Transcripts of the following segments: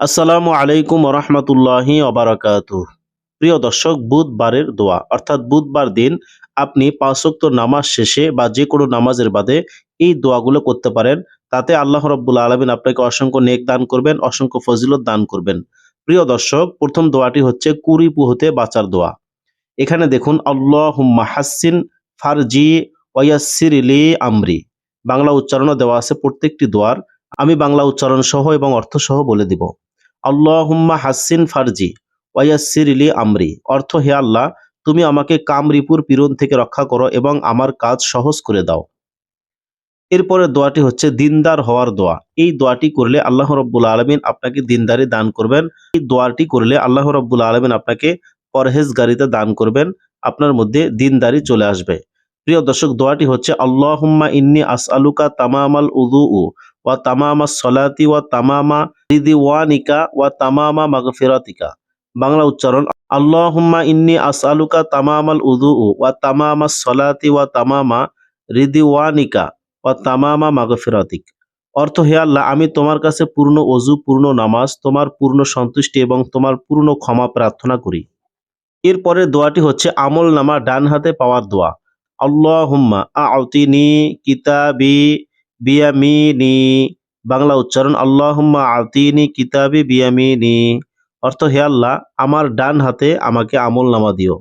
আসসালামু আলাইকুম রহমতুল্লাহি অবরাকাতু প্রিয় দর্শক, বুধবারের দোয়া, অর্থাৎ বুধবার দিন আপনি পাঁচক্ত নামাজ শেষে বা যে কোনো নামাজের বাদে এই দোয়াগুলো করতে পারেন। তাতে আল্লাহ রব্বুল আলমিন আপনাকে অসংখ্য নেক দান করবেন, অসংখ্য ফজিলত দান করবেন। প্রিয় দর্শক, প্রথম দোয়াটি হচ্ছে কুরিপু হতে বাঁচার দোয়া। এখানে দেখুন আল্লাহ হাসিন ফারজি ওয়াসিরিলি আমরি। বাংলা উচ্চারণও দেওয়া আছে প্রত্যেকটি দোয়ার। আমি বাংলা উচ্চারণ সহ এবং অর্থ সহ বলে দিব। আল্লাহুম্মা হাসিন ফারজি ওয়াসির আমরি। অর্থ, হে আল্লাহ, তুমি আমাকে কামরিপুর পীড়ন থেকে রক্ষা করো এবং আমার কাজ সহজ করে দাও। এরপরে দোয়াটি হচ্ছে দিনদার হওয়ার দোয়া। এই দোয়াটি করলে আল্লাহ রব্বুল আলমিন আপনাকে দিনদারি দান করবেন। এই দোয়াটি করলে আল্লাহ রব্বুল আলমিন আপনাকে পরহেজগারিতা দান করবেন। আপনার মধ্যে দিনদারি চলে আসবে। প্রিয় দর্শক, দোয়াটি হচ্ছে আল্লাহুম্মা ইন্নি আস আসআলুকা তামামাল উদু ওয়া তামামা সলাতি ওয়া তামামা রিদিওয়ানিকা ওয়া তামামা মাগফিরাতিকা। বাংলা উচ্চারণ, আল্লাহুম্মা ইন্নি আসআলুকা তামামাল উদু ওয়া তামামা সলাতি ওয়া তামামা রিদিওয়ানিকা ওয়া তামামা মাগফিরাতিক। অর্থ হে আল্লাহ, আমি তোমার কাছে পূর্ণ অজু, পূর্ণ নামাজ, তোমার পূর্ণ সন্তুষ্টি এবং তোমার পূর্ণ ক্ষমা প্রার্থনা করি। এরপরে দোয়াটি হচ্ছে আমল নামা ডান হাতে পাওয়ার দোয়া। আল্লাহুম্মা আউতিনি কিতাবি বিয়ামিনি। বাংলা উচ্চারণ, আল্লাহুম্মা আতিনি কিতাবি বিয়ামিনি। অর্থ, হে আল্লাহ, আমার ডান হাতে আমাকে আমল নামা দিও।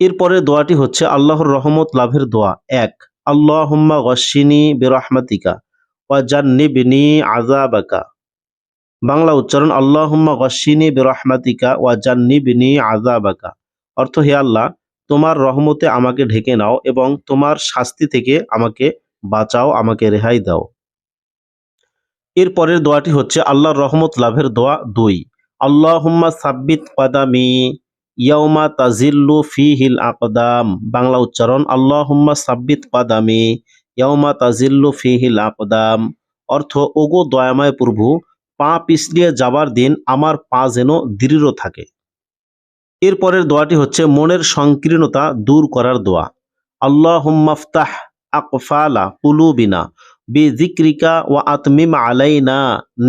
এরপরে দোয়াটি হচ্ছে, আল্লাহর রহমত লাভের দোয়া। এক, আল্লাহুম্মা গশ্বিনী বিরহমাতিকা ওয়া জান্নিবনি আযাবাকা। বাংলা উচ্চারণ, আল্লাহুম্মা গশ্বিনী বিরহমাতিকা ওয়া জান্নিবনি আযাবাকা। অর্থ, হে আল্লাহ, তোমার রহমতে আমাকে ঢেকে নাও এবং তোমার শাস্তি থেকে আমাকে বাঁচাও, আমাকে রেহাই দাও। এরপরের দোয়াটি হচ্ছে, আল্লাহর রহমত লাভের দোয়া দুই। আল্লাহুম্মা সাব্বিত কাদামি ইয়াউমা তাজিল্লু ফিহিল আকদাম। বাংলা উচ্চারণ, আল্লাহুম্মা সাব্বিত কাদামি ইয়াউমা তাজিল্লু ফিহিল আকদাম। অর্থ, ওগো দয়াময় প্রভু, পা পিছলিয়ে যাবার দিন আমার পা যেন দৃঢ় থাকে। এরপরের দোয়াটি হচ্ছে, মনের সংকীর্ণতা দূর করার দোয়া। আল্লাহুম্মাফতাহ আকফালা কুলুবিনা বিজিক্রিকা ওয়া আতমিম আলাইনা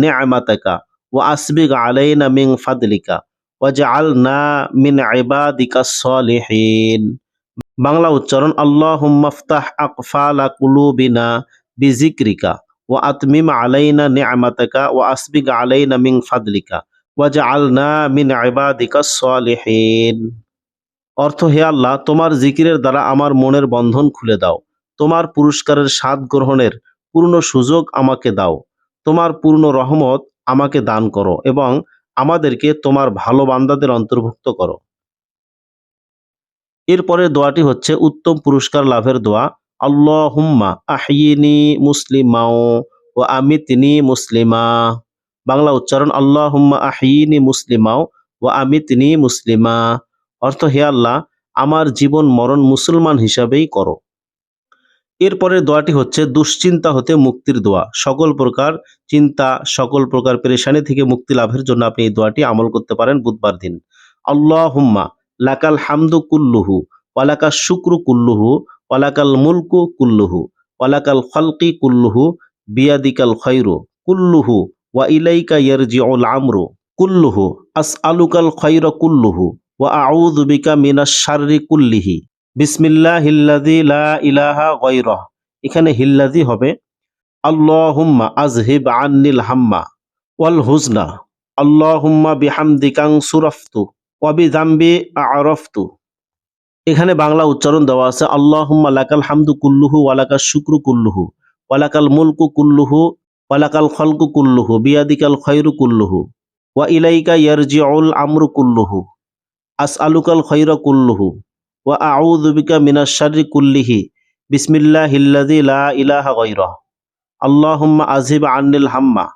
নি'মাতাকা ওয়া আসবিগ আলাইনা মিন ফাদলিকা ওয়াজআলনা মিন ইবাদিকা সলিহিন বাংলা উচ্চারণ আল্লাহুম্মাফতাহ আকফালা কুলুবিনা বিজিক্রিকা ওয়া আতমিম আলাইনা নি'মাতাকা ওয়া আসবিগ আলাইনা মিন ফাদলিকা ওয়াজআলনা মিন ইবাদিকা সলিহিন অর্থ, হে আল্লাহ, তোমার জিকিরের দ্বারা আমার মনের বন্ধন খুলে দাও। তোমার পুরস্কারের স্বাদ গ্রহণের পূর্ণ সুযোগ আমাকে দাও। তোমার পূর্ণ রহমত আমাকে দান করো এবং আমাদেরকে তোমার ভালো বান্দাদের অন্তর্ভুক্ত করো। এরপরে দোয়াটি হচ্ছে, উত্তম পুরস্কার লাভের দোয়া, আল্লাহুম্মা আহিনি মুসলিমাও ও আমিতনি মুসলিমা। বাংলা উচ্চারণ, আল্লাহুম্মা আহিনি মুসলিমাও ও আমিতনি মুসলিমা। অর্থ, হে আল্লাহ, আমার জীবন মরণ মুসলমান হিসাবেই করো। এরপরে দোয়াটি হচ্ছে, দুশ্চিন্তা হতে মুক্তির দোয়া। সকল প্রকার চিন্তা, সকল প্রকার পেরেশানি থেকে মুক্তি লাভের জন্য আপনি এই দোয়াটি আমল করতে পারেন বুধবার দিন। আল্লাহ হুম্মা লাকাল হামদু কুল্লুহু ওয়ালাকা শুক্রু কুল্লুহু ওয়ালাকাল মুলকু কুল্লুহু ওয়ালাকাল খলকি কুল্লুহু, বিয়াদিকাল খৈরু কুল্লুহু, ওয়া ইলাইকা ইয়ারজিউল আমরু কুল্লুহু আস আলুকাল খৈর কুল্লুহু, ওয়া আউযু বিকা মিনাশ শাররি কুল্লিহি। বিসমিল্লাহ হিল্লাদি লা ইলাহা এখানে হিল্লাদি হবে, আল্লাহুম্মা আজহিব আন্নিল হাম্মা ওয়াল হুজনা, আল্লাহুম্মা বিহামদিকাং সুরাফতু ওয়াবি জাম্বি আরফতু। এখানে বাংলা উচ্চারণ দেওয়া আছে, আল্লাহুম্মা লাকাল হামদু কুল্লুহু ওয়ালাকাল শুক্রু কুল্লুহু ওয়ালাকাল মুলকু কুল্লুহু ওয়ালাকাল খলকু কুল্লুহু, বিয়াদিকাল খৈরু কুল্লুহু ওয়া ইলাইকা ইয়ারজিউল আমরু কুল্লুহু আস আলুকাল খৈরা কুল্লুহু। ওয়া আউযু বিকা মিনাশ শাররি কুল্লিহি, বিসমিল্লাহিল্লাযী লা ইলাহা গায়রাহ। আল্লাহুম্মা আযহিব আন্নিল হাম্মা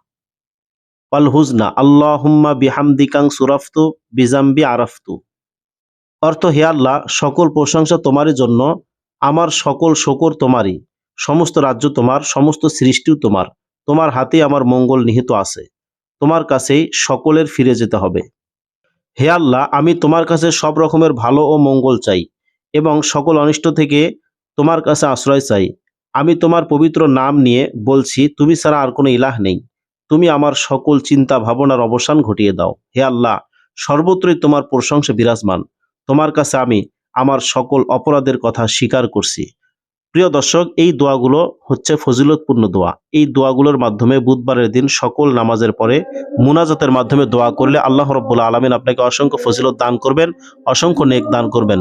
ওয়াল হুজনা। আল্লাহুম্মা বিহামদিকাং সুরাফতু বিজাম্বি আরাফতু। অর্থ হে আল্লাহ, সকল প্রশংসা তোমারই জন্য, আমার সকল শকর তোমারই, সমস্ত রাজ্য তোমার, সমস্ত সৃষ্টিও তোমার তোমার হাতে আমার মঙ্গল নিহিত আছে, তোমার কাছেই সকলের ফিরে যেতে হবে। হে আল্লাহ, আমি তোমার কাছে সব রকমের ভালো ও মঙ্গল চাই এবং সকল অনিষ্ট থেকে তোমার কাছে আশ্রয় চাই। আমি তোমার পবিত্র নাম নিয়ে বলছি, তুমি ছাড়া আর কোনো ইলাহ নেই। তুমি আমার সকল চিন্তা ভাবনার অবসান ঘটিয়ে দাও। হে আল্লাহ, সর্বত্রই তোমার প্রশংসা বিরাজমান। তোমার কাছে আমি আমার সকল অপরাধের কথা স্বীকার করছি। প্রিয় দর্শক, এই দোয়াগুলো হচ্ছে ফজিলতপূর্ণ দোয়া। এই দোয়াগুলোর মাধ্যমে বুধবারের দিন সকল নামাজের পরে মুনাজাতের মাধ্যমে দোয়া করলে আল্লাহ রব্বুল আলমিন আপনাকে অসংখ্য ফজিলত দান করবেন, অসংখ্য নেক দান করবেন।